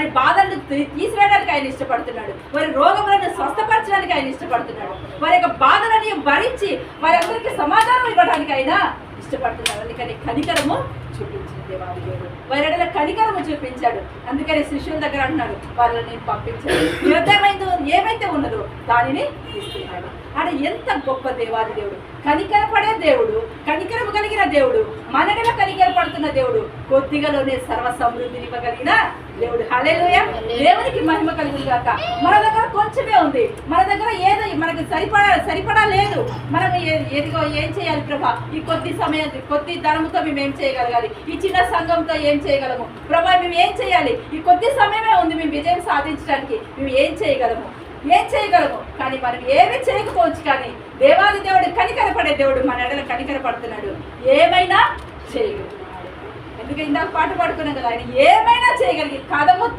మరి బాధలను తీసివేయడానికి ఆయన ఇష్టపడుతున్నాడు. వారి రోగములను స్వస్థపరచడానికి ఆయన ఇష్టపడుతున్నాడు. వారి యొక్క బాధలని భరించి వారందరికీ సమాధానం ఇవ్వడానికి ఆయన ఇష్టపడుతున్నాడు. అందుకని కనికరము చూపించింది దేవాది దేవుడు. వారి కనికరము చూపించాడు. అందుకని శిష్యుల దగ్గర అంటున్నాడు వాళ్ళని నేను పంపించాను. ఏమైతే ఉన్నదో దానిని తీసుకున్నాడు ఆయన ఎంత గొప్ప దేవాది దేవుడు. కనికరపడే దేవుడు కనికరము కలిగిన దేవుడు మనగల కనికరపడుతున్న దేవుడు కొద్దిగాలోనే సర్వ సమృద్ధిని ఇవ్వగలిగిన దేవుడు. హలేలుయ దేవునికి మహిమ కలుగును గాక. మన దగ్గర కొంచెమే ఉంది. మన దగ్గర ఏదో మనకు సరిపడా సరిపడా లేదు. మనం ఏదిగో ఏం చేయాలి ప్రభా? ఈ కొద్ది సమయం కొద్ది ధనముతో మేము ఏం చేయగలగాలి? ఈ చిన్న సంఘంతో ఏం చేయగలము? ప్రభా మేము ఏం చేయాలి? ఈ కొద్ది సమయమే ఉంది మేము విజయం సాధించడానికి. మేము ఏం చేయగలము? ఏం చేయగలము? కానీ మనం ఏమీ చేయకపోవచ్చు కానీ దేవాది దేవుడు కనికరపడే దేవుడు మన ఎడల కనికరపడుతున్నాడు. ఏమైనా చేయగలము. ఇందాక పాట పాడుకున్నాం కదా ఆయన ఏమైనా చేయగలిగి కథ మొత్తం